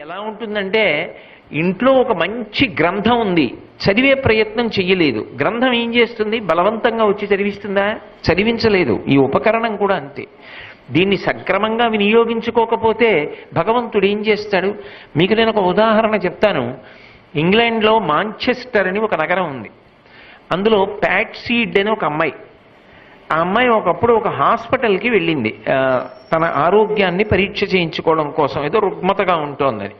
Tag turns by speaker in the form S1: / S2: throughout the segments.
S1: ఎలా ఉంటుందంటే ఇంట్లో ఒక మంచి గ్రంథం ఉంది. చదివే ప్రయత్నం చెయ్యలేదు. గ్రంథం ఏం చేస్తుంది? బలవంతంగా వచ్చి చదివిస్తుందా? చదివించలేదు. ఈ ఉపకరణం కూడా అంతే. దీన్ని సక్రమంగా వినియోగించుకోకపోతే భగవంతుడు ఏం చేస్తాడు? మీకు నేను ఒక ఉదాహరణ చెప్తాను. ఇంగ్లాండ్లో మాంచెస్టర్ అని ఒక నగరం ఉంది. అందులో ప్యాట్సీడ్ అని ఒక అమ్మాయి. ఆ అమ్మాయి ఒకప్పుడు ఒక హాస్పిటల్కి వెళ్ళింది. తన ఆరోగ్యాన్ని పరీక్ష చేయించుకోవడం కోసం ఏదో రుగ్మతగా ఉంటోందని.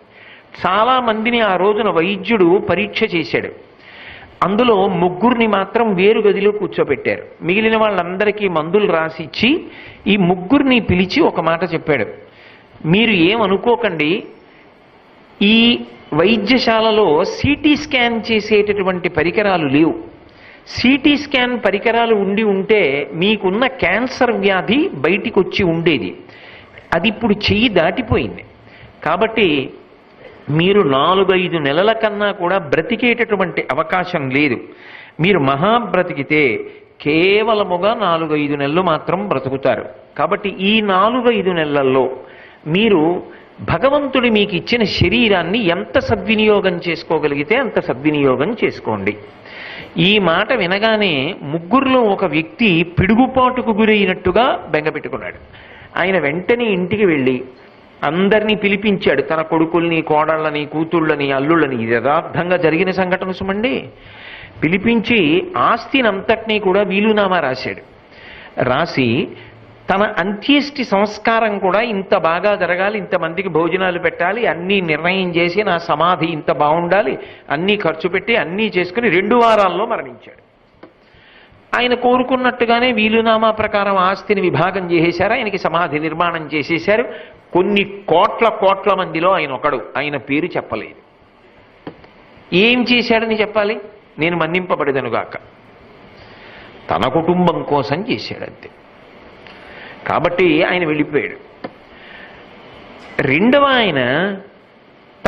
S1: చాలామందిని ఆ రోజున వైద్యుడు పరీక్ష చేశాడు. అందులో ముగ్గురిని మాత్రం వేరు గదిలో కూర్చోబెట్టారు మిగిలిన వాళ్ళందరికీ మందులు రాసిచ్చి ఈ ముగ్గురిని పిలిచి ఒక మాట చెప్పాడు. మీరు ఏమనుకోకండి ఈ వైద్యశాలలో సిటీ స్కాన్ చేసేటటువంటి పరికరాలు లేవు. సిటీ స్కాన్ పరికరాలు ఉండి ఉంటే మీకున్న క్యాన్సర్ వ్యాధి బయటికి వచ్చి ఉండేది. అది ఇప్పుడు చెయ్యి దాటిపోయింది. కాబట్టి మీరు నాలుగైదు నెలల కన్నా కూడా బ్రతికేటటువంటి అవకాశం లేదు. మీరు మహా బ్రతికితే కేవలముగా నాలుగైదు నెలలు మాత్రం బ్రతుకుతారు. కాబట్టి ఈ నాలుగైదు నెలల్లో మీరు భగవంతుడి మీకు ఇచ్చిన శరీరాన్ని ఎంత సద్వినియోగం చేసుకోగలిగితే అంత సద్వినియోగం చేసుకోండి. ఈ మాట వినగానే ముగ్గురులో ఒక వ్యక్తి పిడుగుపాటుకు గురైనట్టుగా బెంగపెట్టుకున్నాడు ఆయన వెంటనే ఇంటికి వెళ్ళి అందరినీ పిలిపించాడు. తన కొడుకుల్ని కోడళ్ళని కూతుళ్ళని అల్లుళ్ళని. ఇది యథార్థంగా జరిగిన సంఘటన సుమండి. పిలిపించి ఆస్తిని అంతటినీ కూడా వీలునామా రాశాడు. రాసి తన అంత్యేష్టి సంస్కారం కూడా ఇంత బాగా జరగాలి ఇంతమందికి భోజనాలు పెట్టాలి అన్నీ నిర్ణయం చేసి నా సమాధి ఇంత బాగుండాలి అన్నీ ఖర్చు పెట్టి అన్నీ చేసుకుని రెండు వారాల్లో మరణించాడు. ఆయన కోరుకున్నట్టుగానే వీలునామా ప్రకారం ఆస్తిని విభాగం చేసేశారు ఆయనకి సమాధి నిర్మాణం చేసేశారు. కొన్ని కోట్ల కోట్ల మందిలో ఆయన ఒకడు ఆయన పేరు చెప్పలేదు. ఏం చేశాడని చెప్పాలి? నేను మన్నింపబడదనుగాక తన కుటుంబం కోసం చేశాడంతే కాబట్టి ఆయన వెళ్ళిపోయాడు. రెండవ ఆయన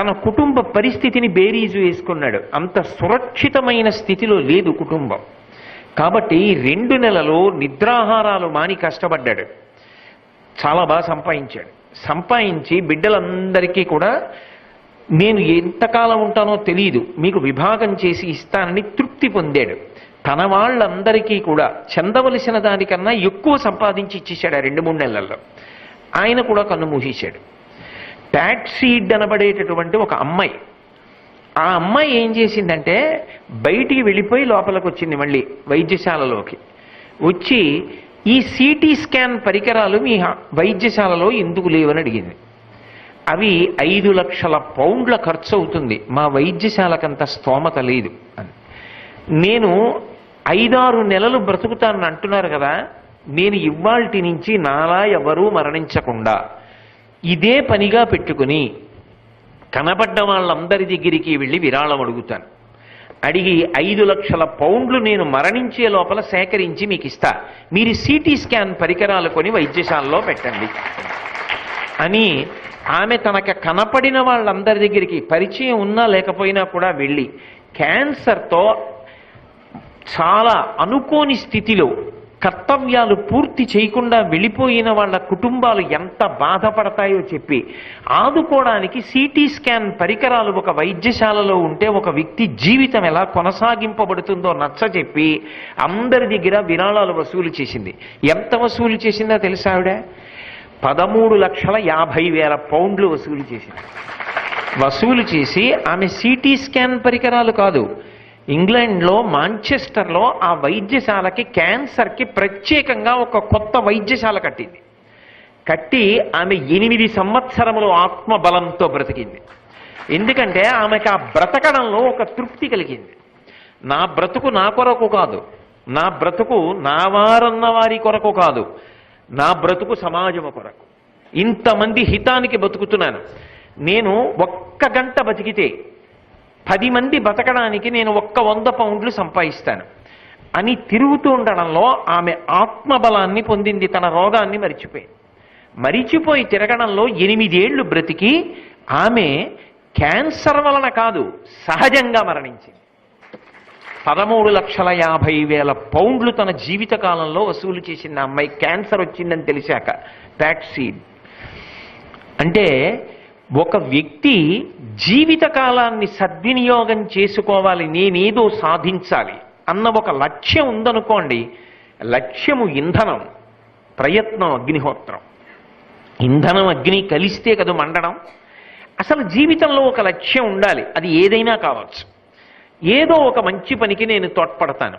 S1: తన కుటుంబ పరిస్థితిని బేరీజు వేసుకున్నాడు. అంత సురక్షితమైన స్థితిలో లేదు కుటుంబం. కాబట్టి రెండు నెలలు నిద్రాహారాలు మాని కష్టపడ్డాడు. చాలా బాగా సంపాదించాడు. సంపాదించి బిడ్డలందరికీ కూడా నేను ఎంతకాలం ఉంటానో తెలియదు మీకు విభాగం చేసి ఇస్తానని తృప్తి పొందాడు. తన వాళ్ళందరికీ కూడా చెందవలసిన దానికన్నా ఎక్కువ సంపాదించి ఇచ్చేశాడు ఆ రెండు మూడు నెలల్లో. ఆయన కూడా కన్ను మూసేశాడు. ట్యాక్సీడ్ అనబడేటటువంటి ఒక అమ్మాయి. ఆ అమ్మాయి ఏం చేసిందంటే బయటికి వెళ్ళిపోయి లోపలికి వచ్చింది మళ్ళీ వైద్యశాలలోకి. వచ్చి ఈ సిటీ స్కాన్ పరికరాలు మీ వైద్యశాలలో ఎందుకు లేవని అడిగింది. అవి ఐదు లక్షల పౌండ్ల ఖర్చు అవుతుంది. మా వైద్యశాలకంత స్తోమత లేదు అని. నేను ఐదారు నెలలు బ్రతుకుతానని అంటున్నారు కదా నేను ఇవాల్టి నుంచి నాలా ఎవరూ మరణించకుండా ఇదే పనిగా పెట్టుకుని కనబడ్డ వాళ్ళందరి దగ్గరికి వెళ్ళి విరాళం అడుగుతాను. అడిగి ఐదు లక్షల పౌండ్లు నేను మరణించే లోపల సేకరించి మీకు ఇస్తా. మీరు సిటీ స్కాన్ పరికరాలు కొని వైద్యశాలలో పెట్టండి. అని ఆమె తనకు కనపడిన వాళ్ళందరి దగ్గరికి పరిచయం ఉన్నా లేకపోయినా కూడా వెళ్ళి క్యాన్సర్తో చాలా అనుకోని స్థితిలో కర్తవ్యాలు పూర్తి చేయకుండా వెళ్ళిపోయిన వాళ్ళ కుటుంబాలు ఎంత బాధపడతాయో చెప్పి ఆదుకోవడానికి సిటీ స్కాన్ పరికరాలు ఒక వైద్యశాలలో ఉంటే ఒక వ్యక్తి జీవితం ఎలా కొనసాగింపబడుతుందో నచ్చ చెప్పి అందరి దగ్గర విరాళాలు వసూలు చేసింది. ఎంత వసూలు చేసిందో తెలుసా ఆవిడ? పదమూడు లక్షల యాభై వేల పౌండ్లు వసూలు చేసింది. వసూలు చేసి ఆమె సిటీ స్కాన్ పరికరాలు కాదు ఇంగ్లాండ్లో మాంచెస్టర్లో ఆ వైద్యశాలకి క్యాన్సర్కి ప్రత్యేకంగా ఒక కొత్త వైద్యశాల కట్టింది. కట్టి ఆమె ఎనిమిది సంవత్సరములు ఆత్మబలంతో బ్రతికింది. ఎందుకంటే ఆమెకు ఆ బ్రతకడంలో ఒక తృప్తి కలిగింది. నా బ్రతుకు నా కొరకు కాదు. నా బ్రతుకు నా వారన్న వారి కొరకు కాదు. నా బ్రతుకు సమాజము కొరకు. ఇంతమంది హితానికి బతుకుతున్నాను. నేను ఒక్క గంట బతికితే పది మంది బతకడానికి నేను ఒక్క వంద పౌండ్లు సంపాదిస్తాను. అని తిరుగుతూ ఉండడంలో ఆమె ఆత్మబలాన్ని పొందింది తన రోగాన్ని మరిచిపోయింది మరిచిపోయి తిరగడంలో ఎనిమిదేళ్ళు బ్రతికి ఆమె క్యాన్సర్ వలన కాదు సహజంగా మరణించింది. పదమూడు లక్షల యాభై వేల పౌండ్లు తన జీవితకాలంలో వసూలు చేసింది అమ్మాయి. క్యాన్సర్ వచ్చిందని తెలిసాక. సీడ్ అంటే ఒక వ్యక్తి జీవితకాలాన్ని సద్వినియోగం చేసుకోవాలి నేనేదో సాధించాలి అన్న ఒక లక్ష్యం ఉందనుకోండి లక్ష్యము ఇంధనం ప్రయత్నం అగ్నిహోత్రం. ఇంధనం అగ్ని కలిస్తే కదా మండడం. అసలు జీవితంలో ఒక లక్ష్యం ఉండాలి అది ఏదైనా కావచ్చు. ఏదో ఒక మంచి పనికి నేను తోడ్పడతాను.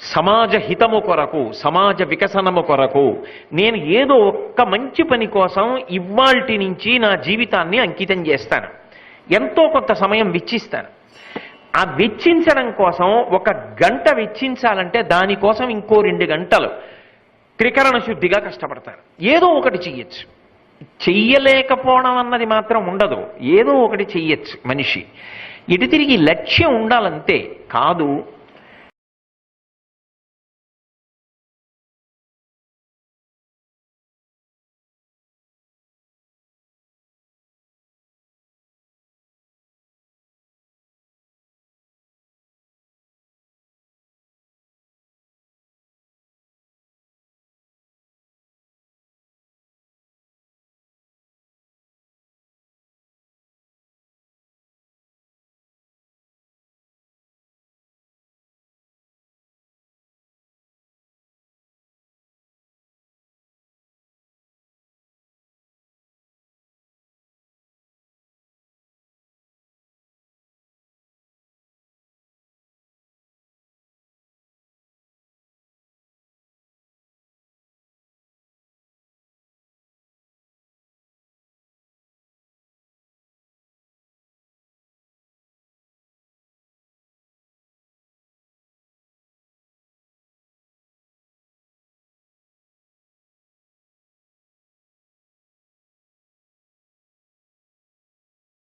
S1: సమాజ హితము కొరకు సమాజ వికసనము కొరకు నేను ఏదో ఒక్క మంచి పని కోసం ఇవాల్టి నుంచి నా జీవితాన్ని అంకితం చేస్తాను. ఎంతో కొంత సమయం వెచ్చిస్తాను. ఆ వెచ్చించడం కోసం ఒక గంట వెచ్చించాలంటే దానికోసం ఇంకో రెండు గంటలు త్రికరణ శుద్ధిగా కష్టపడతారు ఏదో ఒకటి చెయ్యొచ్చు. చెయ్యలేకపోవడం అన్నది మాత్రం ఉండదు. ఏదో ఒకటి చెయ్యొచ్చు మనిషి. ఇటు తిరిగి లక్ష్యం ఉండాలంతే కాదు